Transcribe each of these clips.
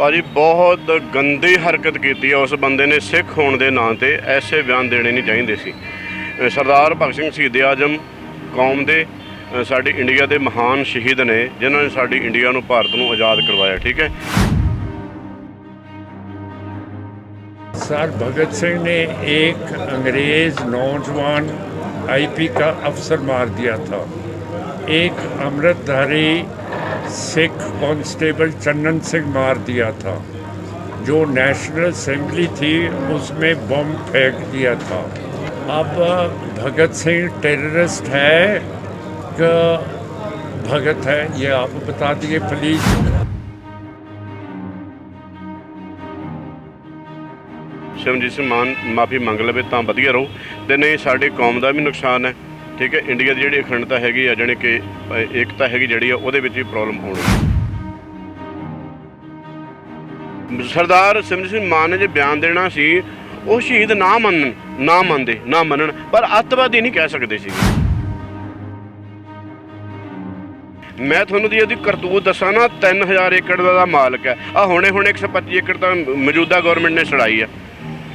ਭਾਜੀ ਬਹੁਤ ਗੰਦੀ ਹਰਕਤ ਕੀਤੀ ਹੈ ਉਸ ਬੰਦੇ ਨੇ ਸਿੱਖ ਹੋਣ ਦੇ ਨਾਂ ਤੇ ਐਸੇ ਬਿਆਨ ਦੇਣੇ ਨਹੀਂ ਚਾਹੀਦੇ ਸੀ ਅ, ਸਰਦਾਰ ਭਗਤ ਸਿੰਘ ਸ਼ਹੀਦ ਆਜਮ ਕੌਮ ਦੇ ਅ, ਸਾਡੀ ਇੰਡੀਆ ਦੇ ਮਹਾਨ ਸ਼ਹੀਦ ਨੇ ਜਿਨ੍ਹਾਂ ਨੇ ਸਾਡੀ ਇੰਡੀਆ ਨੂੰ ਭਾਰਤ ਨੂੰ ਆਜ਼ਾਦ ਕਰਵਾਇਆ ਠੀਕ ਹੈ सर भगत सिंह ने एक अंग्रेज नौजवान आईपी का अफसर मार दिया था एक अमृतधारी सिख कांस्टेबल चन्नन सिंह मार दिया था जो नेशनल असेंबली थी उसमें बम फेंक दिया था अब भगत सिंह टेररिस्ट है कि भगत है ये आप बता दिए प्लीज़ ਸਿਮਰਜੀਤ ਸਿੰਘ ਮਾਨ ਮਾਫੀ ਮੰਗ ਲਵੇ ਤਾਂ ਵਧੀਆ ਰਹੂ ਤੇ ਨਹੀਂ ਸਾਡੀ ਕੌਮ ਦਾ ਵੀ ਨੁਕਸਾਨ ਹੈ ਠੀਕ ਹੈ ਇੰਡੀਆ ਦੀ ਜਿਹੜੀ ਅਖੰਡਤਾ ਹੈਗੀ ਆ, ਜਾਣੀ ਕਿ ਏਕਤਾ ਹੈਗੀ ਜਿਹੜੀ ਆ, ਉਹਦੇ ਵਿੱਚ ਵੀ ਪ੍ਰੋਬਲਮ ਆਉਣੀ ਸਰਦਾਰ ਸਿਮਰਜੀਤ ਸਿੰਘ ਮਾਨ ਨੇ ਜੇ ਬਿਆਨ ਦੇਣਾ ਸੀ, ਉਹ ਸ਼ਹੀਦ ਨਾ ਮੰਨਣ ਨਾ ਮੰਨਦੇ, ਨਾ ਮੰਨਣ, ਪਰ ਅੱਤਵਾਦੀ ਨਹੀਂ ਕਹਿ ਸਕਦੇ ਸੀ। ਮੈਂ ਤੁਹਾਨੂੰ ਦੀ ਇਹਦੀ ਕਰਤੂਤ ਦੱਸਾਂ ਨਾ 3000 ਏਕੜ ਦਾ ਮਾਲਕ ਹੈ। ਆ ਹੁਣੇ ਹੁਣੇ 125 ਏਕੜ ਤਾਂ ਮੌਜੂਦਾ ਗਵਰਨਮੈਂਟ ਨੇ ਛੜਾਈ ਹੈ।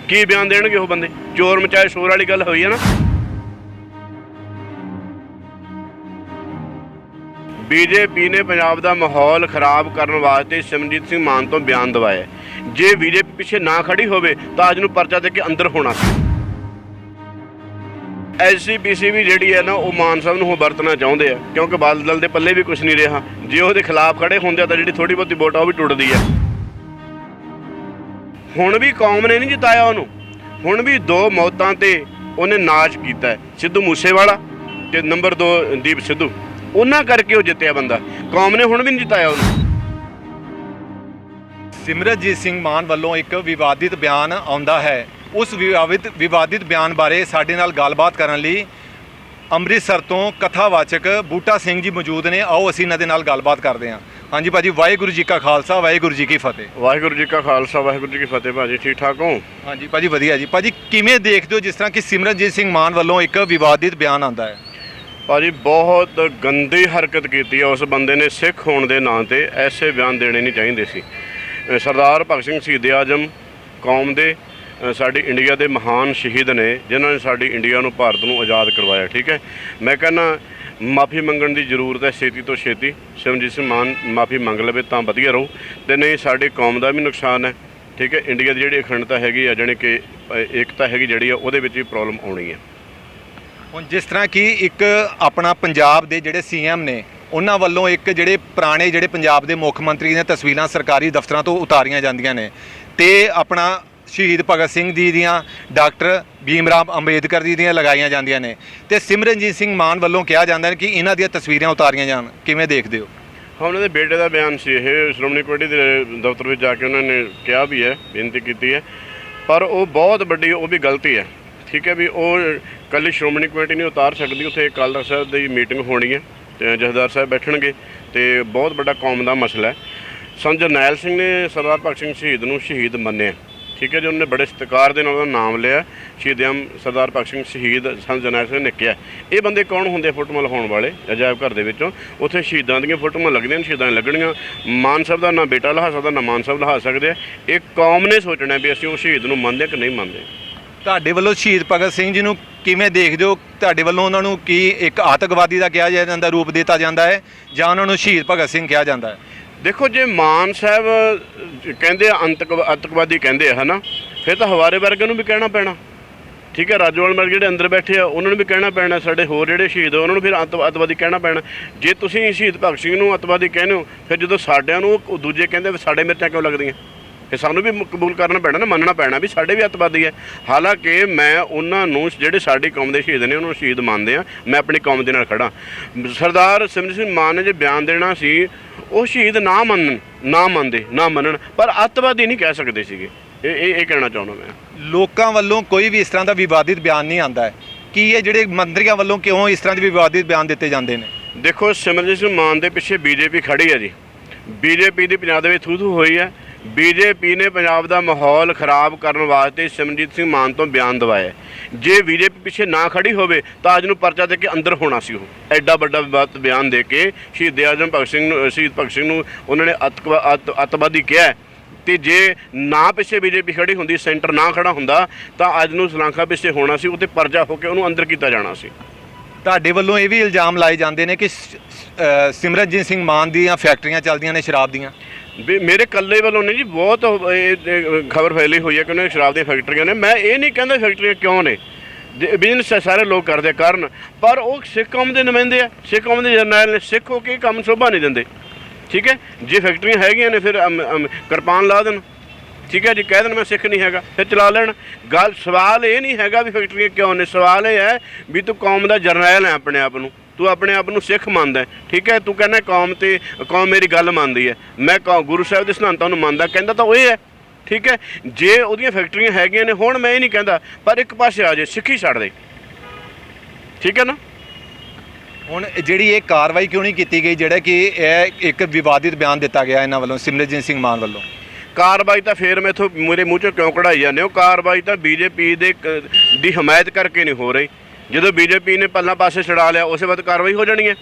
ਕੀ ਬਿਆਨ ਦੇਣਗੇ ਉਹ ਬੰਦੇ? ਚੋਰ ਮਚਾਏ, ਸ਼ੋਰ ਵਾਲੀ ਗੱਲ ਹੋਈ ਹੈ ਨਾ। ਬੀਜੇਪੀ ਨੇ ਪੰਜਾਬ ਦਾ ਮਾਹੌਲ ਖਰਾਬ ਕਰਨ ਵਾਸਤੇ ਸਿਮਰਜੀਤ ਸਿੰਘ ਮਾਨ ਤੋਂ ਬਿਆਨ ਦਵਾਇਆ ਜੇ ਬੀਜੇਪੀ ਪਿੱਛੇ ਨਾ ਖੜੀ ਹੋਵੇ, ਤਾਂ ਅੱਜ ਨੂੰ ਪਰਚਾ ਦੇ ਕੇ ਅੰਦਰ ਹੋਣਾ ਸੀ। ਐਸਸੀਪੀਸੀ ਵੀ ਜਿਹੜੀ ਹੈ ਨਾ, ਉਹ ਮਾਨ ਸਾਹਿਬ ਨੂੰ ਵਰਤਣਾ ਚਾਹੁੰਦੇ ਆ, ਕਿਉਂਕਿ ਬਾਦਲ ਦਲ ਦੇ ਪੱਲੇ ਵੀ ਕੁਝ ਨਹੀਂ ਰਿਹਾ। ਜੇ ਉਹਦੇ ਖਿਲਾਫ ਖੜੇ ਹੁੰਦੇ ਆ, ਤਾਂ ਜਿਹੜੀ ਥੋੜੀ ਬਹੁਤੀ ਵੋਟ ਆ, ਉਹ ਵੀ ਟੁੱਟਦੀ ਹੈ। ਹੁਣ ਵੀ ਕੌਮ ਨੇ ਨਹੀਂ ਜਿਤਾਇਆ ਉਹਨੂੰ। ਹੁਣ ਵੀ ਦੋ ਮੌਤਾਂ ਤੇ ਉਹਨੇ ਨਾਚ ਕੀਤਾ ਸਿੱਧੂ ਮੂਸੇਵਾਲਾ ਤੇ ਨੰਬਰ 2 ਦੀਪ ਸਿੱਧੂ। ਉਹਨਾਂ ਕਰਕੇ ਉਹ ਜਿੱਤਿਆ ਬੰਦਾ। ਕੌਮ ਨੇ ਹੁਣ ਵੀ ਨਹੀਂ ਜਿਤਾਇਆ ਉਹਨੂੰ। ਸਿਮਰਜੀਤ ਸਿੰਘ ਮਾਨ ਵੱਲੋਂ ਇੱਕ ਵਿਵਾਦਿਤ ਬਿਆਨ ਆਉਂਦਾ ਹੈ। ਉਸ ਵਿਵਾਦਿਤ ਵਿਵਾਦਿਤ ਬਿਆਨ ਬਾਰੇ ਸਾਡੇ ਨਾਲ ਗੱਲਬਾਤ ਕਰਨ ਲਈ ਅੰਮ੍ਰਿਤਸਰ ਤੋਂ ਕਥਾਵਾਚਕ ਬੂਟਾ ਸਿੰਘ ਜੀ ਮੌਜੂਦ ਨੇ। ਆਓ ਅਸੀਂ ਇਹਨਾਂ ਦੇ ਨਾਲ ਗੱਲਬਾਤ ਕਰਦੇ ਹਾਂ। ਹਾਂਜੀ ਭਾਜੀ ਵਾਹਿਗੁਰੂ ਜੀ ਕਾ ਖਾਲਸਾ ਵਾਹਿਗੁਰੂ ਜੀ ਕੀ ਫਤਿਹ। ਵਾਹਿਗੁਰੂ ਜੀ ਕਾ ਖਾਲਸਾ ਵਾਹਿਗੁਰੂ ਜੀ ਕੀ ਫਤਿਹ ਭਾਜੀ ਠੀਕ ਠਾਕ ਹੋ? ਹਾਂਜੀ ਭਾਜੀ ਵਧੀਆ ਜੀ। ਭਾਜੀ ਕਿਵੇਂ ਦੇਖਦੇ ਹੋ ਜਿਸ ਤਰ੍ਹਾਂ ਕਿ ਸਿਮਰਨਜੀਤ ਸਿੰਘ ਮਾਨ ਵੱਲੋਂ ਇੱਕ ਵਿਵਾਦਿਤ ਬਿਆਨ ਆਉਂਦਾ ਹੈ? ਭਾਜੀ, ਬਹੁਤ ਗੰਦੀ ਹਰਕਤ ਕੀਤੀ ਹੈ ਉਸ ਬੰਦੇ ਨੇ ਸਿੱਖ ਹੋਣ ਦੇ ਨਾਂ ਤੇ। ਐਸੇ ਬਿਆਨ ਦੇਣੇ ਨਹੀਂ ਚਾਹੀਦੇ ਸੀ। ਸਰਦਾਰ ਭਗਤ ਸਿੰਘ ਸ਼ਹੀਦ ਆਜਮ ਕੌਮ ਦੇ ਸਾਡੀ ਇੰਡੀਆ ਦੇ ਮਹਾਨ ਸ਼ਹੀਦ ਨੇ, ਜਿਨ੍ਹਾਂ ਨੇ ਸਾਡੀ ਇੰਡੀਆ ਨੂੰ, ਭਾਰਤ ਨੂੰ ਆਜ਼ਾਦ ਕਰਵਾਇਆ, ਠੀਕ ਹੈ? ਮੈਂ ਕਹਿੰਦਾ, ਮਾਫੀ ਮੰਗਣ ਦੀ ਜ਼ਰੂਰਤ ਹੈ ਛੇਤੀ ਤੋਂ ਛੇਤੀ। ਸਿਮਰਜੀਤ ਸਿੰਘ ਮਾਨ ਮਾਫੀ ਮੰਗ ਲਵੇ ਤਾਂ ਵਧੀਆ ਰਹੂ। ਤੇ ਨਹੀਂ, ਸਾਡੀ ਕੌਮ ਦਾ ਵੀ ਨੁਕਸਾਨ ਹੈ, ਠੀਕ ਹੈ? ਇੰਡੀਆ ਦੀ ਜਿਹੜੀ ਅਖੰਡਤਾ ਹੈਗੀ ਆ, ਜਾਣੀ ਕਿ ਏਕਤਾ ਹੈਗੀ ਜਿਹੜੀ ਆ, ਉਹਦੇ ਵਿੱਚ ਵੀ ਪ੍ਰੋਬਲਮ ਆਉਣੀ ਹੈ। ਹੁਣ ਜਿਸ ਤਰ੍ਹਾਂ ਕਿ ਇੱਕ ਆਪਣਾ ਪੰਜਾਬ ਦੇ ਜਿਹੜੇ ਸੀਐਮ ਨੇ, ਉਹਨਾਂ ਵੱਲੋਂ ਇੱਕ ਜਿਹੜੇ ਪੁਰਾਣੇ ਜਿਹੜੇ ਪੰਜਾਬ ਦੇ ਮੁੱਖ ਮੰਤਰੀ ਦੀਆਂ ਤਸਵੀਰਾਂ ਸਰਕਾਰੀ ਦਫ਼ਤਰਾਂ ਤੋਂ ਉਤਾਰੀਆਂ ਜਾਂਦੀਆਂ ਨੇ। ਤੇ ਆਪਣਾ ਸ਼ਹੀਦ ਭਗਤ ਸਿੰਘ ਜੀ ਦੀਆਂ, ਡਾਕਟਰ ਭੀਮ ਰਾਮ ਅੰਬੇਦਕਰ ਜੀ ਦੀਆਂ ਲਗਾਈਆਂ ਜਾਂਦੀਆਂ ਨੇ। ਤੇ ਸਿਮਰਨਜੀਤ ਸਿੰਘ ਮਾਨ ਵੱਲੋਂ ਕਿਹਾ ਜਾਂਦਾ ਹੈ ਕਿ ਇਹਨਾਂ ਦੀਆਂ ਤਸਵੀਰਾਂ ਉਤਾਰੀਆਂ ਜਾਣ। ਕਿਵੇਂ ਦੇਖਦੇ ਹੋ? ਹਾਂ, ਉਹਨਾਂ ਦੇ ਬੇਟੇ ਦਾ ਬਿਆਨ ਸੀ ਇਹ, ਸ਼੍ਰੋਮਣੀ ਕਮੇਟੀ ਦੇ ਦਫ਼ਤਰ ਵਿੱਚ ਜਾ ਕੇ ਉਹਨਾਂ ਨੇ ਕਿਹਾ ਵੀ ਹੈ, ਬੇਨਤੀ ਕੀਤੀ ਹੈ। ਪਰ ਉਹ ਬਹੁਤ ਵੱਡੀ, ਉਹ ਵੀ ਗਲਤੀ ਹੈ। ਠੀਕ ਹੈ ਵੀ ਉਹ ਕੱਲੀ ਸ਼੍ਰੋਮਣੀ ਕਮੇਟੀ ਨਹੀਂ ਉਤਾਰ ਸਕਦੀ, ਉੱਥੇ ਅਕਾਲ ਤਖਤ ਸਾਹਿਬ ਦੀ ਮੀਟਿੰਗ ਹੋਣੀ ਹੈ ਤੇ ਜਥੇਦਾਰ ਸਾਹਿਬ ਬੈਠਣਗੇ ਤੇ ਬਹੁਤ ਵੱਡਾ ਕੌਮ ਦਾ ਮਸਲਾ ਹੈ। ਸੰਤ ਜਰਨੈਲ ਸਿੰਘ ਨੇ ਸਰਦਾਰ ਭਗਤ ਸਿੰਘ ਸ਼ਹੀਦ ਨੂੰ ਸ਼ਹੀਦ ਮੰਨਿਆ। ਠੀਕ ਹੈ ਜੀ, ਉਹਨੇ ਬੜੇ ਸਤਿਕਾਰ ਦੇ ਨਾਲ ਉਹਦਾ ਨਾਮ ਲਿਆ। ਸ਼ਹੀਦ ਸਰਦਾਰ ਭਗਤ ਸਿੰਘ ਸ਼ਹੀਦ ਸੰਤ ਜਰਨੈਲ ਸਿੰਘ ਨੇ ਕਿਹਾ। ਇਹ ਬੰਦੇ ਕੌਣ ਹੁੰਦੇ ਫੋਟੋਆਂ ਲਹਾਉਣ ਵਾਲੇ ਅਜਾਇਬ ਘਰ ਦੇ ਵਿੱਚੋਂ? ਉੱਥੇ ਸ਼ਹੀਦਾਂ ਦੀਆਂ ਫੋਟੋਆਂ ਲੱਗਦੀਆਂ ਨੇ, ਸ਼ਹੀਦਾਂ ਲੱਗਣੀਆਂ ਮਾਨ ਸਾਹਿਬ ਦਾ ਨਾ ਬੇਟਾ ਲਹਾ ਸਕਦਾ, ਨਾ ਮਾਨ ਸਾਹਿਬ ਲਹਾ ਸਕਦੇ ਆ। ਇਹ ਕੌਮ ਨੇ ਸੋਚਣਾ ਵੀ ਅਸੀਂ ਉਹ ਸ਼ਹੀਦ ਨੂੰ ਮੰਨਦੇ ਕਿ ਨਹੀਂ ਮੰਨਦੇ। ਤੁਹਾਡੇ ਵੱਲੋਂ ਸ਼ਹੀਦ ਭਗਤ ਸਿੰਘ ਜੀ ਨੂੰ ਕਿਵੇਂ ਦੇਖਦੇ ਹੋ? ਤੁਹਾਡੇ ਵੱਲੋਂ ਉਹਨਾਂ ਨੂੰ ਕੀ ਇੱਕ ਆਤੰਕਵਾਦੀ ਦਾ ਕਿਹਾ ਜਾਂਦਾ, ਰੂਪ ਦਿੱਤਾ ਜਾਂਦਾ ਹੈ ਜਾਂ ਉਹਨਾਂ ਨੂੰ ਸ਼ਹੀਦ ਭਗਤ ਸਿੰਘ ਕਿਹਾ ਜਾਂਦਾ ਹੈ? ਦੇਖੋ, ਜੇ ਮਾਨ ਸਾਹਿਬ ਕਹਿੰਦੇ ਆਤੰਕਵਾਦੀ ਕਹਿੰਦੇ ਆ, ਹਨਾ? ਫਿਰ ਤਾਂ ਹਵਾਰੇ ਵਰਗੇ ਨੂੰ ਵੀ ਕਹਿਣਾ ਪੈਣਾ। ਠੀਕ ਹੈ ਰਾਜੋਵਾਲ ਵਰਗੇ ਜਿਹੜੇ ਅੰਦਰ ਬੈਠੇ ਆ, ਉਹਨਾਂ ਨੂੰ ਵੀ ਕਹਿਣਾ ਪੈਣਾ, ਸਾਡੇ ਹੋਰ ਜਿਹੜੇ ਸ਼ਹੀਦ ਆ, ਉਹਨਾਂ ਨੂੰ ਫਿਰ ਅੱਤ- ਅੱਤਵਾਦੀ ਕਹਿਣਾ ਪੈਣਾ। ਜੇ ਤੁਸੀਂ ਸ਼ਹੀਦ ਭਗਤ ਸਿੰਘ ਨੂੰ ਅੱਤਵਾਦੀ ਕਹਿੰਦੇ ਹੋ, ਫਿਰ ਜਦੋਂ ਸਾਡਿਆਂ ਨੂੰ ਦੂਜੇ ਕਹਿੰਦੇ ਸਾਡੇ ਮਿਰਚਾਂ ਕਿਉਂ ਲੱਗਦੀਆਂ? ਫਿਰ ਸਾਨੂੰ ਵੀ ਕਬੂਲ ਕਰਨਾ ਪੈਣਾ ਨਾ ਮੰਨਣਾ ਪੈਣਾ ਵੀ ਸਾਡੇ ਵੀ ਅੱਤਵਾਦੀ ਹੈ। ਹਾਲਾਂਕਿ ਮੈਂ ਉਹਨਾਂ ਨੂੰ ਜਿਹੜੇ ਸਾਡੀ ਕੌਮ ਦੇ ਸ਼ਹੀਦ ਨੇ ਉਹਨਾਂ ਨੂੰ ਸ਼ਹੀਦ ਮੰਨਦੇ ਆ ਮੈਂ ਆਪਣੀ ਕੌਮ ਦੇ ਨਾਲ ਖੜਾ ਸਰਦਾਰ ਸਿਮਰਜੀਤ ਸਿੰਘ ਮਾਨ ਨੇ ਜੇ ਬਿਆਨ ਦੇਣਾ ਸੀ ਉਹ ਸ਼ਹੀਦ ਨਾ ਮੰਨਣ ਨਾ ਮੰਨਦੇ ਨਾ ਮੰਨਣ ਪਰ ਅੱਤਵਾਦੀ ਨਹੀਂ ਕਹਿ ਸਕਦੇ ਸੀਗੇ। ਇਹ ਇਹ ਇਹ ਕਹਿਣਾ ਚਾਹੁੰਦਾ ਮੈਂ। ਲੋਕਾਂ ਵੱਲੋਂ ਕੋਈ ਵੀ ਇਸ ਤਰ੍ਹਾਂ ਦਾ ਵਿਵਾਦਿਤ ਬਿਆਨ ਨਹੀਂ ਆਉਂਦਾ ਹੈ। ਕੀ ਇਹ ਜਿਹੜੇ ਮੰਤਰੀਆਂ ਵੱਲੋਂ ਕਿਉਂ ਇਸ ਤਰ੍ਹਾਂ ਦੇ ਵਿਵਾਦਿਤ ਬਿਆਨ ਦਿੱਤੇ ਜਾਂਦੇ ਨੇ? ਦੇਖੋ ਸਿਮਰਜੀਤ ਸਿੰਘ ਮਾਨ ਦੇ ਪਿੱਛੇ ਬੀਜੇਪੀ ਖੜੀ ਹੈ ਜੀ। ਬੀਜੇਪੀ ਦੀ ਪੰਜਾਬ ਦੇ ਵਿੱਚ ਥੂ ਥੂ ਹੋਈ ਹੈ। ਬੀਜੇਪੀ ਨੇ ਪੰਜਾਬ ਦਾ ਮਾਹੌਲ ਖਰਾਬ ਕਰਨ ਵਾਸਤੇ ਸਿਮਰਜੀਤ ਸਿੰਘ ਮਾਨ ਤੋਂ ਬਿਆਨ ਦਵਾਇਆ ਜੇ ਬੀਜੇਪੀ ਪਿੱਛੇ ਨਾ ਖੜੀ ਹੋਵੇ, ਤਾਂ ਅੱਜ ਨੂੰ ਪਰਚਾ ਦੇ ਕੇ ਅੰਦਰ ਹੋਣਾ ਸੀ ਉਹ। ਐਡਾ ਵੱਡਾ ਵਿਵਾਦ ਬਿਆਨ ਦੇ ਕੇ ਸ਼ਹੀਦ ਆਜ਼ਮ ਭਗਤ ਸਿੰਘ ਨੂੰ, ਸ਼ਹੀਦ ਭਗਤ ਸਿੰਘ ਨੂੰ ਉਹਨਾਂ ਨੇ ਅੱਤਕਵਾ- ਅੱਤ- ਅੱਤਵਾਦੀ ਕਿਹਾ ਹੈ। ਤੇ ਜੇ ਨਾ ਪਿੱਛੇ ਬੀਜੇਪੀ ਖੜੀ ਹੁੰਦੀ, ਸੈਂਟਰ ਨਾ ਖੜਾ ਹੁੰਦਾ, ਤਾਂ ਅੱਜ ਨੂੰ ਸਲਾਂਖਾ ਪਿੱਛੇ ਹੋਣਾ ਸੀ ਉੱਤੇ ਪਰਜਾ ਹੋ ਕੇ ਉਹਨੂੰ ਅੰਦਰ ਕੀਤਾ ਜਾਣਾ ਸੀ। ਤੁਹਾਡੇ ਵੱਲੋਂ ਇਹ ਵੀ ਇਲਜ਼ਾਮ ਲਾਏ ਜਾਂਦੇ ਨੇ ਕਿ ਸਿਮਰਨਜੀਤ ਸਿੰਘ ਮਾਨ ਦੀਆਂ ਫੈਕਟਰੀਆਂ ਚੱਲਦੀਆਂ ਨੇ, ਸ਼ਰਾਬ ਦੀਆਂ। ਵੀ ਮੇਰੇ ਕੱਲੇ ਵੱਲੋਂ ਨਹੀਂ ਜੀ, ਬਹੁਤ ਖਬਰ ਫੈਲੀ ਹੋਈ ਹੈ ਕਿ ਉਹਨਾਂ ਸ਼ਰਾਬ ਦੀਆਂ ਫੈਕਟਰੀਆਂ ਨੇ। ਮੈਂ ਇਹ ਨਹੀਂ ਕਹਿੰਦਾ ਫੈਕਟਰੀਆਂ ਕਿਉਂ ਨੇ। ਬਿਜ਼ਨਸ ਸਾਰੇ ਲੋਕ ਕਰਦੇ ਕਰਨ। ਪਰ ਉਹ ਸਿੱਖ ਕੌਮ ਦੇ ਨੁਮਾਇੰਦੇ ਆ। ਸਿੱਖ ਕੌਮ ਦੇ ਜਰਨੈਲ ਨੇ ਸਿੱਖ ਹੋ ਕੇ ਕੰਮ ਸ਼ੋਭਾ ਨਹੀਂ ਦਿੰਦੇ। ਠੀਕ ਹੈ? ਜੇ ਫੈਕਟਰੀਆਂ ਹੈਗੀਆਂ ਨੇ, ਫਿਰ ਕਿਰਪਾਨ ਲਾ ਦੇਣ। ਠੀਕ ਹੈ? ਜੀ ਕਹਿ ਦੇਣ, ਮੈਂ ਸਿੱਖ ਨਹੀਂ ਹੈਗਾ, ਫਿਰ ਚਲਾ ਲੈਣ। ਗੱਲ, ਸਵਾਲ ਇਹ ਨਹੀਂ ਹੈਗਾ ਵੀ ਫੈਕਟਰੀਆਂ ਕਿਉਂ ਨੇ। ਸਵਾਲ ਇਹ ਹੈ ਵੀ ਤੂੰ ਕੌਮ ਦਾ ਜਰਨੈਲ ਹੈ ਆਪਣੇ ਆਪ ਨੂੰ। ਤੂੰ ਆਪਣੇ ਆਪ ਨੂੰ ਸਿੱਖ ਮੰਨਦਾ ਠੀਕ ਹੈ? ਤੂੰ ਕਹਿੰਦਾ ਕੌਮ ਤੇ ਕੌਮ ਮੇਰੀ ਗੱਲ ਮੰਨਦੀ ਹੈ। ਮੈਂ ਗੁਰੂ ਸਾਹਿਬ ਦੇ ਸਿਧਾਂਤਾਂ ਨੂੰ ਮੰਨਦਾ ਕਹਿੰਦਾ ਤਾਂ ਉਹ ਇਹ ਹੈ ਠੀਕ ਹੈ? ਜੇ ਉਹਦੀਆਂ ਫੈਕਟਰੀਆਂ ਹੈਗੀਆਂ ਨੇ ਹੁਣ ਮੈਂ ਇਹ ਨਹੀਂ ਕਹਿੰਦਾ ਪਰ ਇੱਕ ਪਾਸੇ ਆ ਜੇ ਸਿੱਖੀ ਛੱਡ ਦੇ। ਠੀਕ ਹੈ ਨਾ? ਹੁਣ ਜਿਹੜੀ ਇਹ ਕਾਰਵਾਈ ਕਿਉਂ ਨਹੀਂ ਕੀਤੀ ਗਈ ਜਿਹੜਾ ਕਿ ਇਹ ਇੱਕ ਵਿਵਾਦਿਤ ਬਿਆਨ ਦਿੱਤਾ ਗਿਆ ਇਹਨਾਂ ਵੱਲੋਂ ਸਿਮਰਨਜੀਤ ਸਿੰਘ ਮਾਨ ਵੱਲੋਂ? ਕਾਰਵਾਈ ਤਾਂ ਫੇਰ ਮੈਥੋਂ ਮੇਰੇ ਮੂੰਹ ਚੋਂ ਕਿਉਂ ਕਢਾਈ ਜਾਂਦੇ ਹੋ? ਕਾਰਵਾਈ ਤਾਂ ਬੀਜੇਪੀ ਦੇ ਦੀ ਹਮਾਇਤ ਕਰਕੇ ਨਹੀਂ ਹੋ ਰਹੀ। ਜਦੋਂ ਬੀਜੇਪੀ ਨੇ ਪੱਲਾ ਪਾਸੇ ਛਡਾ ਲਿਆ, ਉਸੇ ਵਕਤ ਕਾਰਵਾਈ ਹੋ ਜਾਣੀ ਹੈ।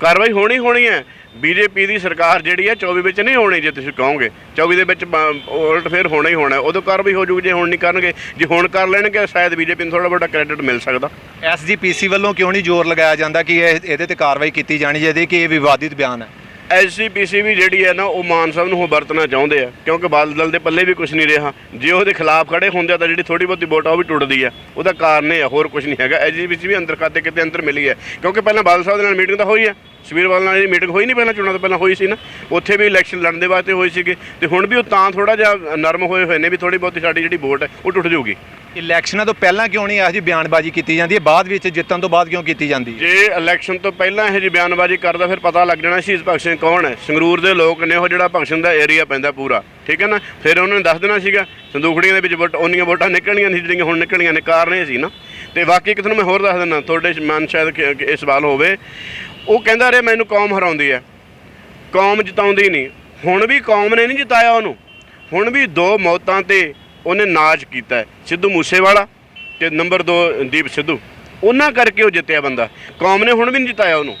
ਕਾਰਵਾਈ ਹੋਣੀ ਹੋਣੀ ਹੈ। ਬੀਜੇਪੀ ਦੀ ਸਰਕਾਰ ਜਿਹੜੀ ਹੈ 24 ਵਿੱਚ ਨਹੀਂ ਹੋਣੀ, ਜੇ ਤੁਸੀਂ ਕਹੋਗੇ। 24 ਦੇ ਵਿੱਚ ਉਲਟ ਫੇਰ ਹੋਣਾ ਹੀ ਹੋਣਾ ਉਦੋਂ ਕਾਰਵਾਈ ਹੋ ਜੂਗੀ, ਜੇ ਹੁਣ ਨਹੀਂ ਕਰਨਗੇ। ਜੇ ਹੁਣ ਕਰ ਲੈਣਗੇ, ਸ਼ਾਇਦ ਬੀਜੇਪੀ ਨੂੰ ਥੋੜਾ ਵੱਡਾ ਕ੍ਰੈਡਿਟ ਮਿਲ ਸਕਦਾ। ਐਸਜੀਪੀਸੀ ਵੱਲੋਂ ਕਿਉਂ ਨਹੀਂ ਜ਼ੋਰ ਲਗਾਇਆ ਜਾਂਦਾ ਕਿ ਇਹ ਇਹਦੇ ਤੇ ਕਾਰਵਾਈ ਕੀਤੀ ਜਾਣੀ ਚਾਹੀਦੀ ਕਿ ਇਹ ਵਿਵਾਦਿਤ ਬਿਆਨ ਹੈ? ਐਸਜੀਪੀਸੀ ਵੀ ਜਿਹੜੀ ਹੈ ਨਾ ਉਹ ਮਾਨ ਸਾਹਿਬ ਨੂੰ ਉਹ ਵਰਤਣਾ ਚਾਹੁੰਦੇ ਆ ਕਿਉਂਕਿ ਬਾਦਲ ਦੇ ਪੱਲੇ ਵੀ ਕੁਝ ਨਹੀਂ ਰਿਹਾ। ਜੇ ਉਹਦੇ ਖਿਲਾਫ ਖੜੇ ਹੁੰਦੇ ਆ ਤਾਂ ਜਿਹੜੀ ਥੋੜੀ ਬਹੁਤੀ ਵੋਟ ਆ ਉਹ ਵੀ ਟੁੱਟਦੀ ਆ। ਉਹਦਾ ਕਾਰਨ ਇਹ ਆ ਹੋਰ ਕੁਝ ਨਹੀਂ ਹੈਗਾ। ਐਸਜੀਪੀਸੀ ਵੀ ਅੰਦਰ ਖਾਤੇ ਕਿਤੇ ਅੰਦਰ ਮਿਲੀ ਹੈ। ਕਿਉਂਕਿ ਪਹਿਲਾਂ ਬਾਦਲ ਸਾਹਿਬ ਦੇ ਨਾਲ ਮੀਟਿੰਗ ਤਾਂ ਹੋਈ ਹੈ ਸੁਖਬੀਰ ਨਾਲ ਇਹ ਮੀਟਿੰਗ ਹੋਈ ਨਹੀਂ ਪਹਿਲਾਂ ਚੋਣਾਂ ਤੋਂ ਪਹਿਲਾਂ ਹੋਈ ਸੀ ਨਾ। ਉੱਥੇ ਵੀ ਇਲੈਕਸ਼ਨ ਲੜਨ ਦੇ ਵਾਸਤੇ ਹੋਈ ਸੀਗੇ। ਤੇ ਹੁਣ ਵੀ ਉਹ ਤਾਂ ਥੋੜਾ ਜਿਹਾ ਨਰਮ ਹੋਏ ਹੋਏ ਨੇ ਵੀ ਥੋੜੀ ਬਹੁਤੀ ਸਾਡੀ ਜਿਹੜੀ ਵੋਟ ਹੈ ਉਹ ਟੁੱਟ ਜਾਊਗੀ। ਇਲੈਕਸ਼ਨਾਂ ਤੋਂ ਪਹਿਲਾਂ ਕਿਉਂ ਨਹੀਂ ਇਹੋ ਜਿਹੀ ਬਿਆਨਬਾਜ਼ੀ ਕੀਤੀ ਜਾਂਦੀ ਹੈ? ਬਾਅਦ ਵਿੱਚ ਜਿੱਤਣ ਤੋਂ ਬਾਅਦ ਕਿਉਂ ਕੀਤੀ ਜਾਂਦੀ ਹੈ? ਜੇ ਇਲੈਕਸ਼ਨ ਤੋਂ ਪਹਿਲਾਂ ਇਹ ਜੀ ਬਿਆਨਬਾਜ਼ੀ ਕਰਦਾ ਫਿਰ ਪਤਾ ਲੱਗ ਜਾਣਾ ਸ਼ਹੀਦ ਭਗਤ ਸਿੰਘ ਕੌਣ ਹੈ? ਸੰਗਰੂਰ ਦੇ ਲੋਕ ਨੇ ਉਹ ਜਿਹੜਾ ਭਗਤ ਦਾ ਏਰੀਆ ਪੈਂਦਾ ਪੂਰਾ। ਠੀਕ ਹੈ ਨਾ? ਫਿਰ ਉਹਨਾਂ ਨੇ ਦੱਸ ਦੇਣਾ ਸੀਗਾ, ਸੰਦੂਖੜੀਆਂ ਦੇ ਵਿੱਚ ਵੋਟ ਉਹਨੀਆਂ ਵੋਟਾਂ ਨਿਕਲਣੀਆਂ ਸੀ, ਜਿਹੜੀਆਂ ਹੁਣ ਨਿਕਲਣੀਆਂ ਨੇ, ਕਾਰਨ ਇਹ ਸੀ ਨਾ। ਤੇ ਬਾਕੀ ਇੱਕ ਤੁਹਾਨੂੰ ਮੈਂ ਹੋਰ ਦੱਸ ਦਿੰਦਾ, ਤੁਹਾਡੇ ਮਨ ਸ਼ਾਇਦ ਇਹ ਸਵਾਲ ਹੋਵੇ। ਉਹ ਕਹਿੰਦਾ ਰੇ ਮੈਨੂੰ ਕੌਮ ਹਰਾਉਂਦੀ ਹੈ। ਕੌਮ ਜਿਤਾਉਂਦੀ ਨਹੀਂ। ਹੁਣ ਵੀ ਕੌਮ ਨੇ ਨਹੀਂ ਜਿਤਾਇਆ ਉਹਨੂੰ। ਹੁਣ ਵੀ ਦੋ ਮੌਤਾਂ ਤੇ ਉਹਨੇ ਨਾਚ ਕੀਤਾ ਸਿੱਧੂ ਮੂਸੇਵਾਲਾ ਤੇ ਨੰਬਰ 2 ਦੀਪ ਸਿੱਧੂ। ਉਹਨਾਂ ਕਰਕੇ ਉਹ ਜਿੱਤਿਆ ਬੰਦਾ। ਕੌਮ ਨੇ ਹੁਣ ਵੀ ਨਹੀਂ ਜਿਤਾਇਆ ਉਹਨੂੰ।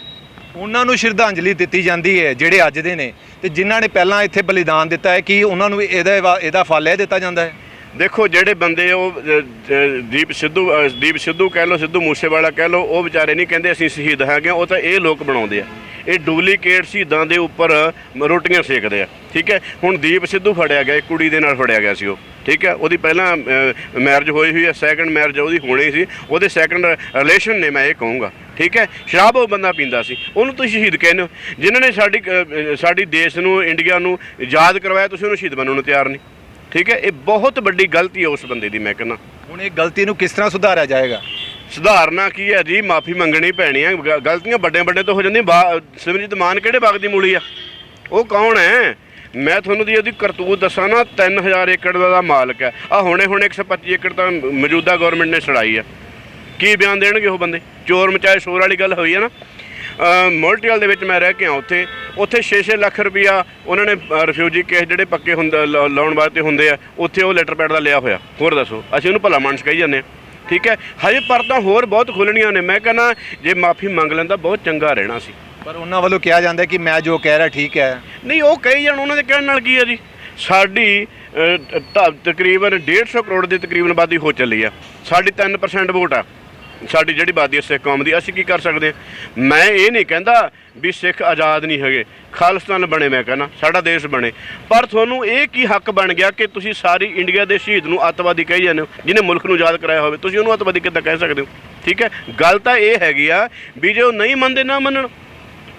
ਉਹਨਾਂ ਨੂੰ ਸ਼ਰਧਾਂਜਲੀ ਦਿੱਤੀ ਜਾਂਦੀ ਹੈ ਜਿਹੜੇ ਅੱਜ ਦੇ ਨੇ ਤੇ ਜਿਨ੍ਹਾਂ ਨੇ ਪਹਿਲਾਂ ਇੱਥੇ ਬਲੀਦਾਨ ਦਿੱਤਾ ਹੈ, ਕਿ ਉਹਨਾਂ ਨੂੰ ਇਹਦਾ ਇਹਦਾ ਫਲ ਇਹ ਦਿੱਤਾ ਜਾਂਦਾ ਹੈ? ਦੇਖੋ, ਜਿਹੜੇ ਬੰਦੇ ਉਹ ਦੀਪ ਸਿੱਧੂ ਦੀਪ ਸਿੱਧੂ ਕਹਿ ਲਓ, ਸਿੱਧੂ ਮੂਸੇਵਾਲਾ ਕਹਿ ਲਓ, ਉਹ ਵਿਚਾਰੇ ਨਹੀਂ ਕਹਿੰਦੇ ਅਸੀਂ ਸ਼ਹੀਦ ਹੈਗੇ, ਉਹ ਤਾਂ ਇਹ ਲੋਕ ਬਣਾਉਂਦੇ ਆ। ਇਹ ਡੁਪਲੀਕੇਟ ਸ਼ਹੀਦਾਂ ਦੇ ਉੱਪਰ ਰੋਟੀਆਂ ਸੇਕਦੇ ਆ, ਠੀਕ ਹੈ? ਹੁਣ ਦੀਪ ਸਿੱਧੂ ਫੜਿਆ ਗਿਆ, ਇੱਕ ਕੁੜੀ ਦੇ ਨਾਲ ਫੜਿਆ ਗਿਆ ਸੀ ਉਹ, ਠੀਕ ਹੈ? ਉਹਦੀ ਪਹਿਲਾਂ ਮੈਰਿਜ ਹੋਈ ਹੋਈ ਹੈ ਸੈਕੰਡ ਮੈਰਿਜ ਉਹਦੀ ਹੋਣੀ ਸੀ, ਉਹਦੇ ਸੈਕੰਡ ਰਿਲੇਸ਼ਨ ਨੇ ਮੈਂ ਇਹ ਕਹੂੰਗਾ, ਠੀਕ ਹੈ? ਸ਼ਰਾਬ ਉਹ ਬੰਦਾ ਪੀਂਦਾ ਸੀ, ਉਹਨੂੰ ਤੁਸੀਂ ਸ਼ਹੀਦ ਕਹਿੰਦੇ ਹੋ। ਜਿਨ੍ਹਾਂ ਨੇ ਸਾਡੀ ਸਾਡੀ ਦੇਸ਼ ਨੂੰ, ਇੰਡੀਆ ਨੂੰ ਯਾਦ ਕਰਵਾਇਆ, ਤੁਸੀਂ ਉਹਨੂੰ ਸ਼ਹੀਦ ਬਣਨ ਨੂੰ ਤਿਆਰ ਨਹੀਂ, ਠੀਕ ਹੈ? ਇਹ ਬਹੁਤ ਵੱਡੀ ਗਲਤੀ ਹੈ ਉਸ ਬੰਦੇ ਦੀ, ਮੈਂ ਕਹਿੰਦਾ। ਹੁਣ ਇਹ ਗਲਤੀ ਨੂੰ ਕਿਸ ਤਰ੍ਹਾਂ ਸੁਧਾਰਿਆ ਜਾਏਗਾ? ਸੁਧਾਰਨਾ ਕੀ ਹੈ ਜੀ? ਮਾਫੀ ਮੰਗਣੀ ਪੈਣੀ ਹੈ ਗ- ਗਲਤੀਆਂ ਵੱਡੇ ਵੱਡੇ ਤੋਂ ਹੋ ਜਾਂਦੀਆਂ। ਬਾ- ਸਿਮਰਜੀਤ ਮਾਨ ਕਿਹੜੇ ਬਾਗ ਦੀ ਮੂਲੀ ਆ? ਉਹ ਕੌਣ ਹੈ? ਮੈਂ ਤੁਹਾਨੂੰ ਦੀ ਉਹਦੀ ਕਰਤੂਤ ਦੱਸਾਂ ਨਾ 3000 ਏਕੜ ਦਾ ਦਾ ਮਾਲਕ ਹੈ। ਆ ਹੁਣੇ ਹੁਣੇ 125 ਏਕੜ ਤਾਂ ਮੌਜੂਦਾ ਗਵਰਨਮੈਂਟ ਨੇ ਛੜਾਈ ਹੈ ਕੀ ਬਿਆਨ ਦੇਣਗੇ ਉਹ ਬੰਦੇ? ਚੋਰ ਮਚਾਏ ਸ਼ੋਰ ਵਾਲੀ ਗੱਲ ਹੋਈ ਹੈ ਨਾ। ਮੋਲਟੀਅਲ ਦੇ ਵਿੱਚ ਮੈਂ ਰਹਿ ਕੇ ਆ ਉੱਥੇ। ਉੱਥੇ 6-6 ਲੱਖ ਰੁਪਇਆ ਉਹਨਾਂ ਨੇ ਰਿਫਿਊਜੀ ਕੇਸ ਜਿਹੜੇ ਪੱਕੇ ਹੁੰਦੇ, ਲਾ- ਲਾਉਣ ਵਾਸਤੇ ਹੁੰਦੇ ਆ, ਉੱਥੇ ਉਹ ਲੈਟਰ ਪੈਡ ਦਾ ਲਿਆ ਹੋਇਆ। ਹੋਰ ਦੱਸੋ? ਅਸੀਂ ਉਹਨੂੰ ਭਲਾ ਮਾਨਸ ਕਹੀ ਜਾਂਦੇ ਹਾਂ ਠੀਕ ਹੈ? ਹਜੇ ਪਰਤਾਂ ਹੋਰ ਬਹੁਤ ਖੁੱਲਣੀਆਂ ਨੇ। ਮੈਂ ਕਹਿੰਦਾ ਜੇ ਮਾਫੀ ਮੰਗ ਲੈਂਦਾ ਬਹੁਤ ਚੰਗਾ ਰਹਿਣਾ ਸੀ। ਪਰ ਉਹਨਾਂ ਵੱਲੋਂ ਕਿਹਾ ਜਾਂਦਾ ਕਿ ਮੈਂ ਜੋ ਕਹਿ ਰਿਹਾ ਠੀਕ ਹੈ। ਨਹੀਂ ਉਹ ਕਹੀ ਜਾਣ ਉਹਨਾਂ ਦੇ ਕਹਿਣ ਨਾਲ ਕੀ ਹੈ ਜੀ? ਸਾਡੀ ਤਕਰੀਬਨ 150 ਕਰੋੜ ਦੇ ਤਕਰੀਬਨ ਆਬਾਦੀ ਹੋ ਚੱਲੀ ਆ ਸਾਡੀ 3% ਵੋਟ ਆ। ਸਾਡੀ ਜਿਹੜੀ ਆਬਾਦੀ ਹੈ ਸਿੱਖ ਕੌਮ ਦੀ, ਅਸੀਂ ਕੀ ਕਰ ਸਕਦੇ ਹਾਂ? ਮੈਂ ਇਹ ਨਹੀਂ ਕਹਿੰਦਾ ਵੀ ਸਿੱਖ ਆਜ਼ਾਦ ਨਹੀਂ ਹੈਗੇ। ਖਾਲਿਸਤਾਨ ਬਣੇ, ਮੈਂ ਕਹਿੰਦਾ, ਸਾਡਾ ਦੇਸ਼ ਬਣੇ। ਪਰ ਤੁਹਾਨੂੰ ਇਹ ਕੀ ਹੱਕ ਬਣ ਗਿਆ ਕਿ ਤੁਸੀਂ ਸਾਰੀ ਇੰਡੀਆ ਦੇ ਸ਼ਹੀਦ ਨੂੰ ਅੱਤਵਾਦੀ ਕਹੀ ਜਾਂਦੇ ਹੋ, ਜਿਹਨੇ ਮੁਲਕ ਨੂੰ ਆਜ਼ਾਦ ਕਰਾਇਆ ਹੋਵੇ? ਤੁਸੀਂ ਉਹਨੂੰ ਅੱਤਵਾਦੀ ਕਿੱਦਾਂ ਕਹਿ ਸਕਦੇ ਹੋ? ਠੀਕ ਹੈ? ਗੱਲ ਤਾਂ ਇਹ ਹੈਗੀ ਆ ਵੀ ਜੇ ਉਹ ਨਹੀਂ ਮੰਨਦੇ, ਨਾ ਮੰਨਣ।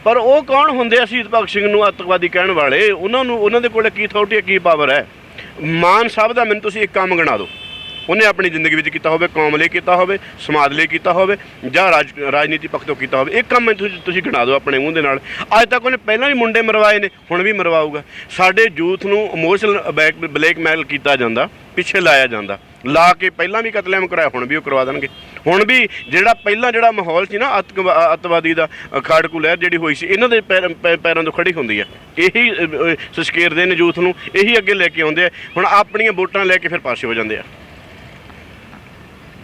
ਪਰ ਉਹ ਕੌਣ ਹੁੰਦੇ ਆ ਸ਼ਹੀਦ ਭਗਤ ਸਿੰਘ ਨੂੰ ਅੱਤਵਾਦੀ ਕਹਿਣ ਵਾਲੇ? ਉਹਨਾਂ ਨੂੰ, ਉਹਨਾਂ ਦੇ ਕੋਲ ਕੀ ਅਥਾਰਟੀ ਹੈ, ਕੀ ਪਾਵਰ ਹੈ? ਮਾਨ ਸਾਹਿਬ ਦਾ ਮੈਨੂੰ ਤੁਸੀਂ ਇੱਕ ਕੰਮ ਗਣਾ ਦਿਓ। ਉਹਨੇ ਆਪਣੀ ਜ਼ਿੰਦਗੀ ਵਿੱਚ ਕੀਤਾ ਹੋਵੇ ਕੌਮ ਲਈ ਕੀਤਾ ਹੋਵੇ ਸਮਾਜ ਲਈ ਕੀਤਾ ਹੋਵੇ ਜਾਂ ਰਾਜ ਰਾਜਨੀਤੀ ਪੱਖ ਤੋਂ ਕੀਤਾ ਹੋਵੇ ਇੱਕ ਕੰਮ ਮੈਨੂੰ ਤੁਸੀਂ ਤੁਸੀਂ ਗਿਣਾ ਦਿਓ ਆਪਣੇ ਮੂੰਹ ਦੇ ਨਾਲ। ਅੱਜ ਤੱਕ ਉਹਨੇ ਪਹਿਲਾਂ ਵੀ ਮੁੰਡੇ ਮਰਵਾਏ ਨੇ ਹੁਣ ਵੀ ਮਰਵਾਊਗਾ। ਸਾਡੇ ਯੂਥ ਨੂੰ ਇਮੋਸ਼ਨਲ ਬਲੈਕਮੇਲ ਕੀਤਾ ਜਾਂਦਾ ਪਿੱਛੇ ਲਾਇਆ ਜਾਂਦਾ। ਲਾ ਕੇ ਪਹਿਲਾਂ ਵੀ ਕਤਲੇਆਮ ਕਰਾਇਆ ਹੁਣ ਵੀ ਉਹ ਕਰਵਾ ਦੇਣਗੇ। ਹੁਣ ਵੀ ਜਿਹੜਾ ਪਹਿਲਾਂ ਜਿਹੜਾ ਮਾਹੌਲ ਸੀ ਨਾ ਅੱਤਕ- ਅੱਤਵਾਦੀ ਦਾ ਖਾੜਕੂ ਲਹਿਰ ਜਿਹੜੀ ਹੋਈ ਸੀ ਇਹਨਾਂ ਦੇ ਪੈਰ- ਪੈ- ਪੈਰਾਂ ਤੋਂ ਖੜੀ ਹੁੰਦੀ ਹੈ ਇਹੀ ਅ, ਸਸਕੇਰਦੇ ਨੇ ਯੂਥ ਨੂੰ ਇਹੀ ਅੱਗੇ ਲੈ ਕੇ ਆਉਂਦੇ ਆ। ਹੁਣ ਆਪਣੀਆਂ ਵੋਟਾਂ ਲੈ ਕੇ ਫਿਰ ਪਾਸੇ ਹੋ ਜਾਂਦੇ ਆ।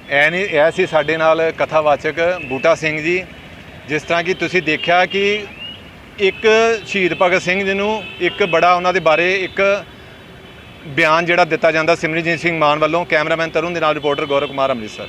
ਐ ਨਹੀਂ ਇਹ ਸੀ ਸਾਡੇ ਨਾਲ ਕਥਾਵਾਚਕ ਬੂਟਾ ਸਿੰਘ ਜੀ, ਜਿਸ ਤਰ੍ਹਾਂ ਕਿ ਤੁਸੀਂ ਦੇਖਿਆ ਕਿ ਇੱਕ ਸ਼ਹੀਦ ਭਗਤ ਸਿੰਘ ਜੀ ਨੂੰ ਇੱਕ ਬੜਾ ਉਹਨਾਂ ਦੇ ਬਾਰੇ ਇੱਕ ਬਿਆਨ ਜਿਹੜਾ ਦਿੱਤਾ ਜਾਂਦਾ ਸਿਮਰਨਜੀਤ ਸਿੰਘ ਮਾਨ ਵੱਲੋਂ ਕੈਮਰਾਮੈਨ ਤਰੁਣ ਦੇ ਨਾਲ ਰਿਪੋਰਟਰ ਗੌਰਵ ਕੁਮਾਰ ਅੰਮ੍ਰਿਤਸਰ।